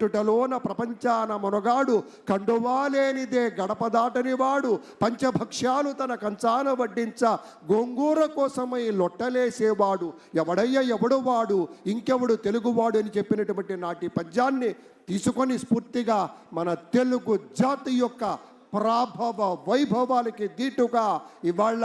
చుట్టలోన ప్రపంచాన మునగాడు కండువాలేనిదే గడప దాటని వాడు. పంచభక్ష్యాలు తన కంచాన వడ్డించ గోంగూర కోసమై లొట్టలేసేవాడు. ఎవడయ్య ఎవడు వాడు? ఇంకెవడు తెలుగువాడు అని చెప్పినటువంటి నాటి పద్యాన్ని తీసుకొని స్ఫూర్తిగా మన తెలుగు జాతి యొక్క ప్రాభవ వైభవాలకి దీటుగా ఇవాళ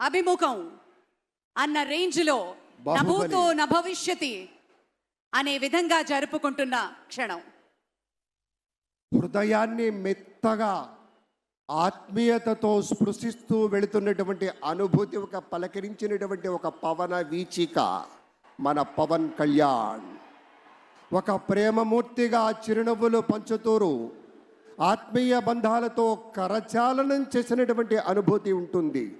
అభిముఖం అన్న రేంజ్లో. నభూతో నభవిష్యతి అనే విధంగా జరుపుకుంటున్న క్షణం. హృదయాన్ని మెత్తగా ఆత్మీయతతో స్పృశిస్తూ వెళుతున్నటువంటి అనుభూతి ఒక పలకరించినటువంటి ఒక పవన వీచిక మన పవన్ కళ్యాణ్. ఒక ప్రేమమూర్తిగా చిరునవ్వులు పంచుతూరు ఆత్మీయ బంధాలతో కరచాలనం చేసినటువంటి అనుభూతి ఉంటుంది.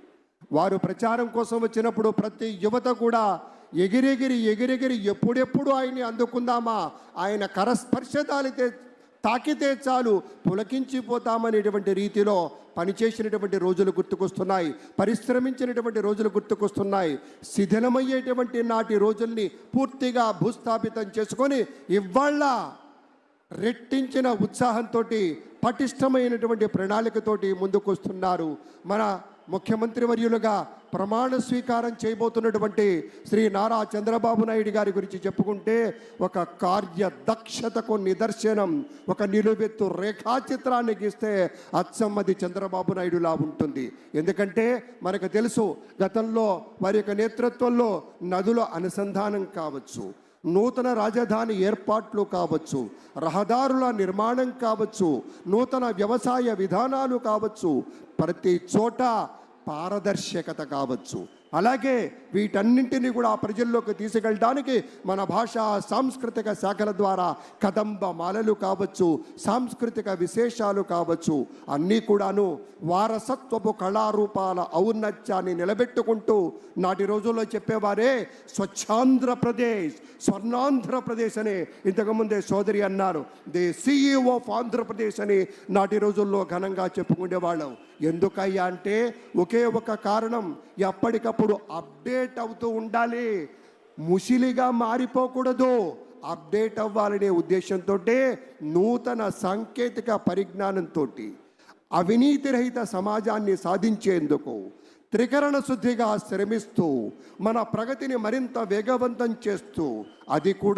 వారు ప్రచారం కోసం వచ్చినప్పుడు ప్రతి యువత కూడా ఎగిరెగిరి ఎగిరెగిరి ఎప్పుడెప్పుడు ఆయన్ని అందుకుందామా? ఆయన కరస్పర్శ తాలితే తాకితే చాలు పులకించిపోతామనేటువంటి రీతిలో పనిచేసినటువంటి రోజులు గుర్తుకొస్తున్నాయి. పరిశ్రమించినటువంటి రోజులు గుర్తుకొస్తున్నాయి. శిథిలమయ్యేటువంటి నాటి రోజుల్ని పూర్తిగా భూస్థాపితం చేసుకొని ఇవాళ రెట్టించిన ఉత్సాహంతో పటిష్టమైనటువంటి ప్రణాళికతోటి ముందుకొస్తున్నారు. మన ముఖ్యమంత్రి వర్యులుగా ప్రమాణ స్వీకారం చేయబోతున్నటువంటి శ్రీ నారా చంద్రబాబు నాయుడు గారి గురించి చెప్పుకుంటే ఒక కార్యదక్షతకు నిదర్శనం ఒక నిలువెత్తు రేఖాచిత్రాన్ని గీస్తే అచ్చమ్మది చంద్రబాబు నాయుడులా ఉంటుంది. ఎందుకంటే మనకు తెలుసు గతంలో వారి యొక్క నేతృత్వంలో నదుల అనుసంధానం కావచ్చు. నూతన రాజధాని ఏర్పాట్లు కావచ్చు రహదారుల నిర్మాణం కావచ్చు నూతన వ్యవసాయ విధానాలు కావచ్చు ప్రతి చోట పారదర్శకత కావచ్చు. అలాగే వీటన్నింటినీ కూడా ప్రజల్లోకి తీసుకెళ్ళడానికి మన భాష సాంస్కృతిక శాఖల ద్వారా కదంబ మాలలు కావచ్చు సాంస్కృతిక విశేషాలు కావచ్చు అన్నీ కూడాను వారసత్వపు కళారూపాల ఔన్నత్యాన్ని నిలబెట్టుకుంటూ నాటి రోజుల్లో చెప్పేవారే స్వచ్ఛాంధ్రప్రదేశ్ స్వర్ణాంధ్రప్రదేశ్ అని ఇంతకుముందే సోదరి అన్నారు. ది సిఇఓ ఆఫ్ ఆంధ్రప్రదేశ్ అని నాటి రోజుల్లో ఘనంగా చెప్పుకునేవాళ్ళం. ఎందుకయ్యా అంటే ఒకే ఒక కారణం ఎప్పటికప్పుడు అప్డేట్ అవుతూ ఉండాలి. ముసిలిగా మారిపోకూడదు. అప్డేట్ అవ్వాలనే ఉద్దేశంతో నూతన సాంకేతిక పరిజ్ఞానంతో అవినీతి రహిత సమాజాన్ని సాధించేందుకు త్రికరణ శుద్ధిగా శ్రమిస్తూ మన ప్రగతిని మరింత వేగవంతం చేస్తూ అది కూడా